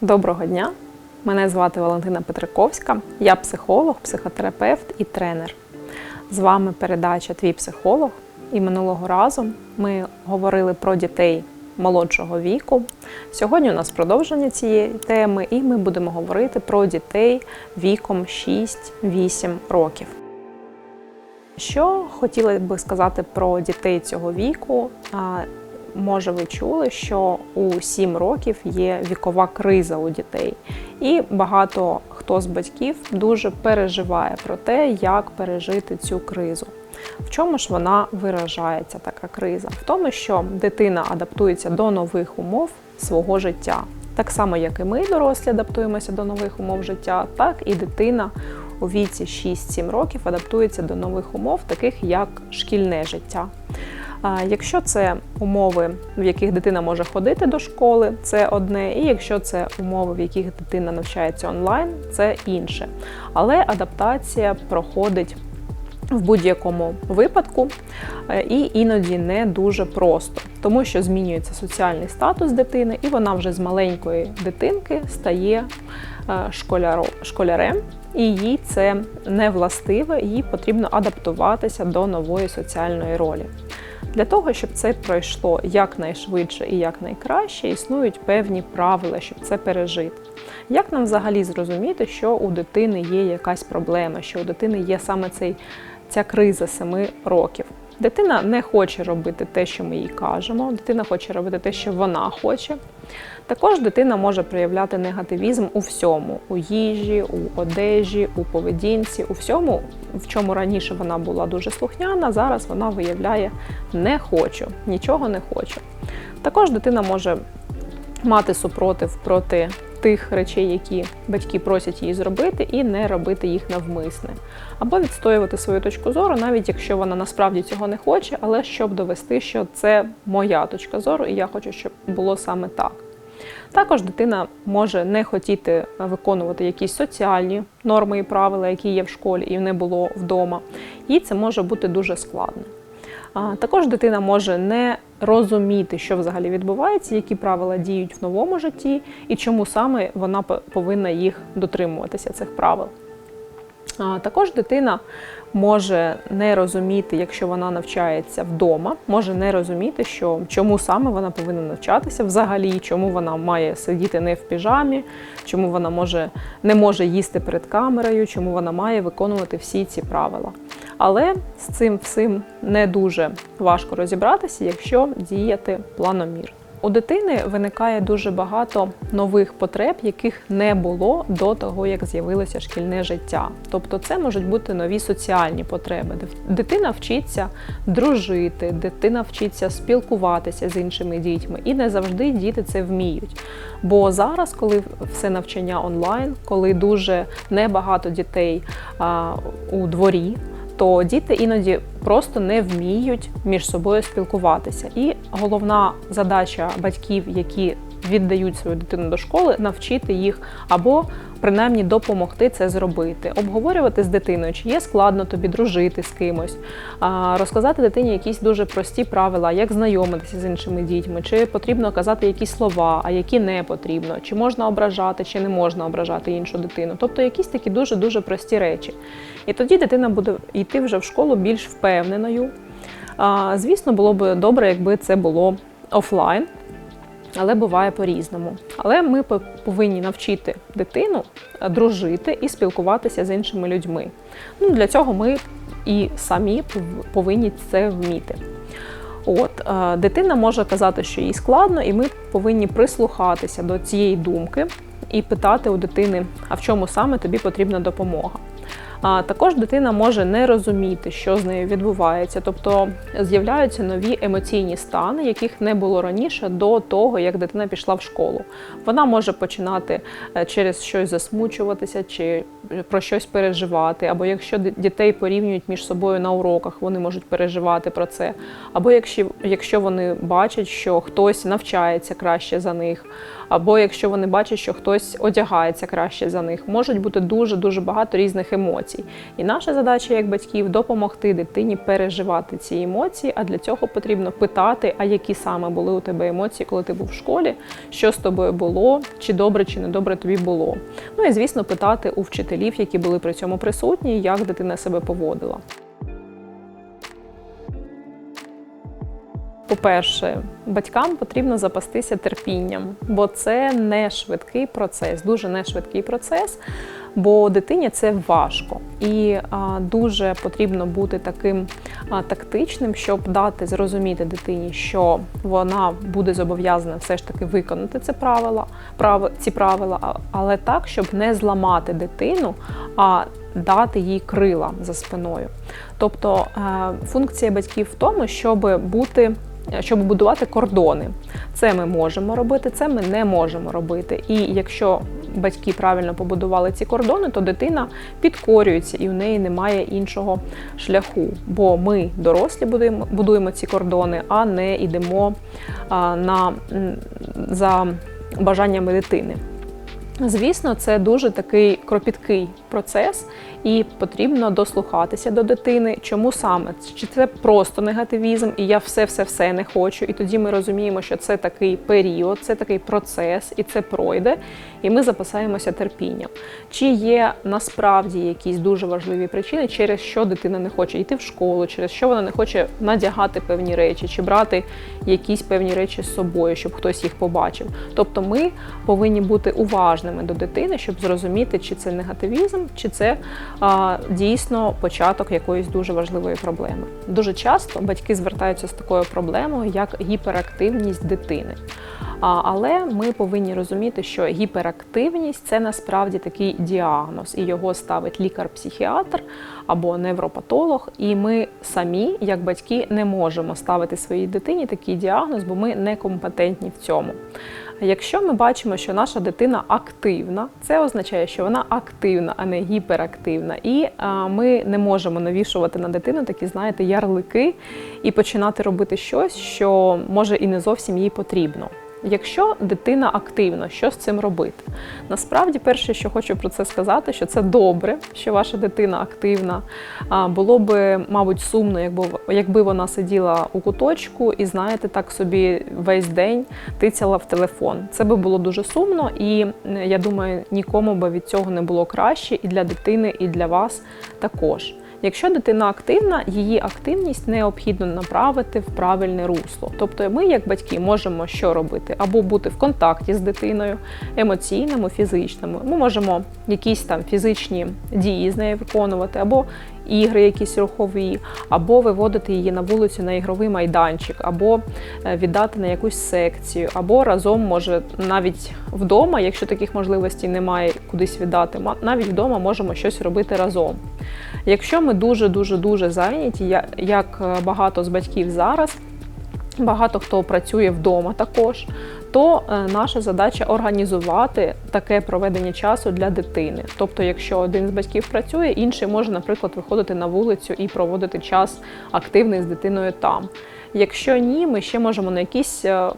Доброго дня! Мене звати Валентина Петриковська. Я психолог, психотерапевт і тренер. З вами передача Твій психолог. І минулого разу ми говорили про дітей молодшого віку. Сьогодні у нас продовження цієї теми, і ми будемо говорити про дітей віком 6-8 років. Що хотіла би сказати про дітей цього віку? Може, ви чули, що у 7 років є вікова криза у дітей, і багато хто з батьків дуже переживає про те, як пережити цю кризу. В чому ж вона виражається, така криза? В тому, що дитина адаптується до нових умов свого життя. Так само, як і ми, дорослі, адаптуємося до нових умов життя, так і дитина у віці 6-7 років адаптується до нових умов, таких як шкільне життя. Якщо це умови, в яких дитина може ходити до школи, це одне, і якщо це умови, в яких дитина навчається онлайн, це інше. Але адаптація проходить в будь-якому випадку е, і іноді не дуже просто, тому що змінюється соціальний статус дитини, і вона вже з маленької дитинки стає е, школярем, і їй це не властиве, їй потрібно адаптуватися до нової соціальної ролі. Для того, щоб це пройшло якнайшвидше і якнайкраще, існують певні правила, щоб це пережити. Як нам взагалі зрозуміти, що у дитини є якась проблема, що у дитини є саме цей, ця криза 7 років? Дитина не хоче робити те, що ми їй кажемо, дитина хоче робити те, що вона хоче. Також дитина може проявляти негативізм у всьому: у їжі, у одежі, у поведінці, у всьому, в чому раніше вона була дуже слухняна, зараз вона виявляє не хочу, нічого не хочу. Також дитина може мати супротив проти тих речей, які батьки просять її зробити, і не робити їх навмисне, або відстоювати свою точку зору, навіть якщо вона насправді цього не хоче, але щоб довести, що це моя точка зору, і я хочу, щоб було саме так. Також дитина може не хотіти виконувати якісь соціальні норми і правила, які є в школі, і не було вдома. Їй це може бути дуже складно. Також дитина може не розуміти, що взагалі відбувається, які правила діють в новому житті, і чому саме вона повинна їх дотримуватися цих правил. Також дитина може не розуміти, якщо вона навчається вдома, може не розуміти, що чому саме вона повинна навчатися взагалі, чому вона має сидіти не в піжамі, чому вона може не може їсти перед камерою, чому вона має виконувати всі ці правила. Але з цим всім не дуже важко розібратися, якщо діяти планомірно. У дитини виникає дуже багато нових потреб, яких не було до того, як з'явилося шкільне життя. Тобто, це можуть бути нові соціальні потреби. Дитина вчиться дружити, дитина вчиться спілкуватися з іншими дітьми, і не завжди діти це вміють. Бо зараз, коли все навчання онлайн, коли дуже небагато дітей а, у дворі то діти іноді просто не вміють між собою спілкуватися. І головна задача батьків, які віддають свою дитину до школи, навчити їх або принаймні допомогти це зробити, обговорювати з дитиною, чи є складно тобі дружити з кимось, розказати дитині якісь дуже прості правила, як знайомитися з іншими дітьми, чи потрібно казати якісь слова, а які не потрібно, чи можна ображати, чи не можна ображати іншу дитину. Тобто якісь такі дуже дуже прості речі. І тоді дитина буде йти вже в школу більш впевненою. Звісно, було б добре, якби це було офлайн, але буває по-різному. Але ми повинні навчити дитину е, дружити і спілкуватися з іншими людьми. Ну, для цього ми і самі повинні це вміти. От, е, дитина може казати, що їй складно, і ми повинні прислухатися до цієї думки і питати у дитини, а в чому саме тобі потрібна допомога. А також дитина може не розуміти, що з нею відбувається, тобто з'являються нові емоційні стани, яких не було раніше до того, як дитина пішла в школу. Вона може починати е, через щось засмучуватися чи про щось переживати, або якщо дітей порівнюють між собою на уроках, вони можуть переживати про це. Або якщо, якщо вони бачать, що хтось навчається краще за них, або якщо вони бачать, що хтось одягається краще за них, можуть бути дуже дуже багато різних емоцій. І наша задача як батьків допомогти дитині переживати ці емоції. А для цього потрібно питати, а які саме були у тебе емоції, коли ти був в школі, що з тобою було, чи добре, чи не добре тобі було. Ну і звісно, питати у вчителів, які були при цьому присутні, як дитина себе поводила. По-перше, батькам потрібно запастися терпінням, бо це не швидкий процес, дуже не швидкий процес, бо дитині це важко. І а, дуже потрібно бути таким а, тактичним, щоб дати зрозуміти дитині, що вона буде зобов'язана все ж таки виконати це правила, прави, ці правила, але так, щоб не зламати дитину, а дати їй крила за спиною. Тобто е, функція батьків в тому, щоб бути. Щоб будувати кордони, це ми можемо робити, це ми не можемо робити. І якщо батьки правильно побудували ці кордони, то дитина підкорюється і у неї немає іншого шляху. Бо ми, дорослі, будуємо, будуємо ці кордони, а не йдемо а, на, за бажаннями дитини. Звісно, це дуже такий кропіткий процес, і потрібно дослухатися до дитини. Чому саме? Чи це просто негативізм, і я все-все-все не хочу. І тоді ми розуміємо, що це такий період, це такий процес, і це пройде, і ми запасаємося терпінням. Чи є насправді якісь дуже важливі причини, через що дитина не хоче йти в школу, через що вона не хоче надягати певні речі, чи брати якісь певні речі з собою, щоб хтось їх побачив. Тобто ми повинні бути уважними до дитини, щоб зрозуміти, чи це негативізм, чи це дійсно початок якоїсь дуже важливої проблеми. Дуже часто батьки звертаються з такою проблемою, як гіперактивність дитини. Але ми повинні розуміти, що гіперактивність це насправді такий діагноз, і його ставить лікар-психіатр або невропатолог. І ми самі, як батьки, не можемо ставити своїй дитині такий діагноз, бо ми некомпетентні в цьому. Якщо ми бачимо, що наша дитина активна, це означає, що вона активна, а не гіперактивна. І ми не можемо навішувати на дитину такі, знаєте, ярлики і починати робити щось, що може і не зовсім їй потрібно. Якщо дитина активна, що з цим робити? Насправді, перше, що хочу про це сказати, що це добре, що ваша дитина активна. Було би, мабуть, сумно, якби якби вона сиділа у куточку і, знаєте, так собі весь день тицяла в телефон. Це би було дуже сумно, і я думаю, нікому би від цього не було краще і для дитини, і для вас також. Якщо дитина активна, її активність необхідно направити в правильне русло. Тобто ми, як батьки, можемо що робити? Або бути в контакті з дитиною, емоційному, фізичному. Ми можемо якісь там фізичні дії з нею виконувати, або ігри якісь рухові, або виводити її на вулицю на ігровий майданчик, або е, віддати на якусь секцію, або разом може навіть вдома, якщо таких можливостей немає кудись віддати, навіть вдома можемо щось робити разом. Якщо ми дуже дуже дуже зайняті, як е, багато з батьків зараз, багато хто працює вдома також, то е, наша задача організувати таке проведення часу для дитини. Тобто, якщо один з батьків працює, інший може, наприклад, виходити на вулицю і проводити час активний з дитиною там. Якщо ні, ми ще можемо на якісь е,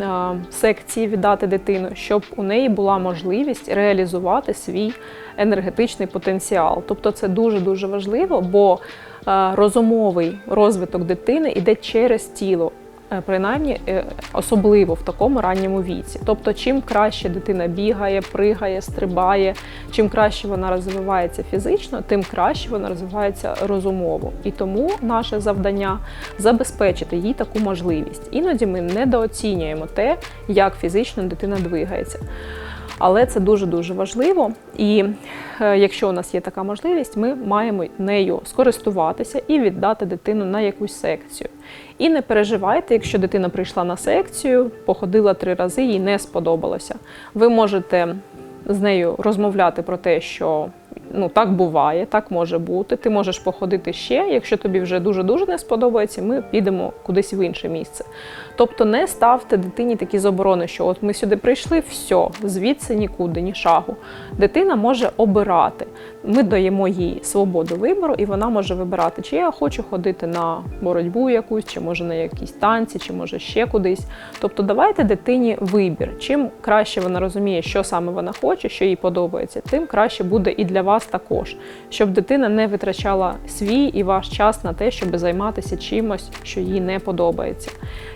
е, секції віддати дитину, щоб у неї була можливість реалізувати свій енергетичний потенціал. Тобто це дуже дуже важливо, бо розумовий розвиток дитини йде через тіло. Е, Принаймні, е, особливо в такому ранньому віці. Тобто, чим краще дитина бігає, пригає, стрибає, чим краще вона розвивається фізично, тим краще вона розвивається розумово. І тому наше завдання забезпечити їй таку можливість. Іноді ми недооцінюємо те, як фізично дитина двигається. Але це дуже дуже важливо. І е, якщо у нас є така можливість, ми маємо нею скористуватися і віддати дитину на якусь секцію. І не переживайте, якщо дитина прийшла на секцію, походила три рази, їй не сподобалося. Ви можете з нею розмовляти про те, що ну так буває, так може бути. Ти можеш походити ще. Якщо тобі вже дуже дуже не сподобається, ми підемо кудись в інше місце. Тобто не ставте дитині такі заборони, що от ми сюди прийшли, все, звідси нікуди, ні шагу. Дитина може обирати. Ми даємо їй свободу вибору, і вона може вибирати, чи я хочу ходити на боротьбу якусь, чи може на якісь танці, чи може ще кудись. Тобто давайте дитині вибір. Чим краще вона розуміє, що саме вона хоче, що їй подобається, тим краще буде і для вас вас також, щоб дитина не витрачала свій і ваш час на те, щоб займатися чимось, що їй не подобається.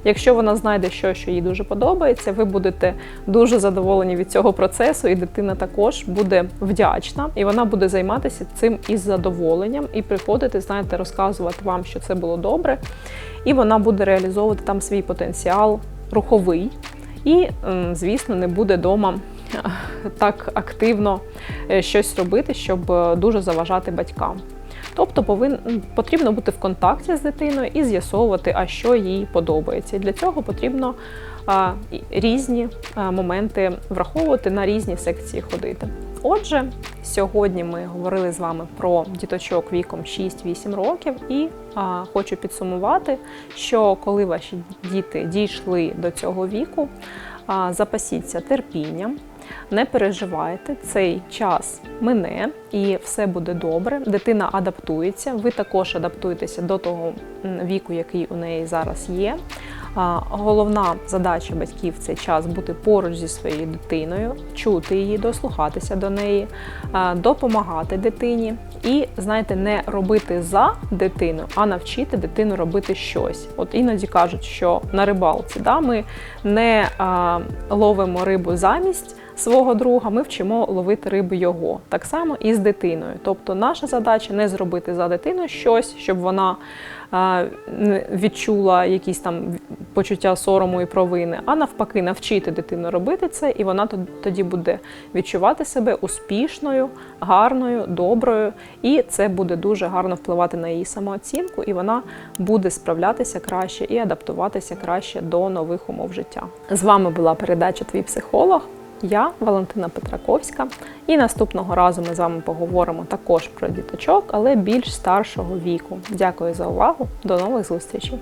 Якщо вона знайде щось, що їй дуже подобається, ви будете дуже задоволені від цього процесу, і дитина також буде вдячна, і вона буде займатися цим із задоволенням і приходити, знаєте, розказувати вам, що це було добре, і вона буде реалізовувати там свій потенціал руховий. І, звісно, не буде вдома так активно е, щось робити, щоб е, дуже заважати батькам. Тобто повин, потрібно бути в контакті з дитиною і з'ясовувати, а що їй подобається. Для цього потрібно а, різні а, моменти враховувати на різні секції ходити. Отже, сьогодні ми говорили з вами про діточок віком 6-8 років, і а, хочу підсумувати, що коли ваші діти дійшли до цього віку, а, запасіться терпінням, не переживайте, цей час мине і все буде добре. Дитина адаптується, ви також адаптуєтеся до того віку, який у неї зараз є. Головна задача батьків цей час бути поруч зі своєю дитиною, чути її, дослухатися до неї, допомагати дитині і, знаєте, не робити за дитину, а навчити дитину робити щось. От іноді кажуть, що на рибалці да, ми не ловимо рибу замість. Свого друга ми вчимо ловити рибу його так само і з дитиною. Тобто, наша задача не зробити за дитину щось, щоб вона не відчула якісь там почуття сорому і провини, а навпаки, навчити дитину робити це, і вона тод- тоді буде відчувати себе успішною, гарною, доброю, і це буде дуже гарно впливати на її самооцінку, і вона буде справлятися краще і адаптуватися краще до нових умов життя. З вами була передача Твій психолог. Я Валентина Петраковська, і наступного разу ми з вами поговоримо також про діточок, але більш старшого віку. Дякую за увагу. До нових зустрічей!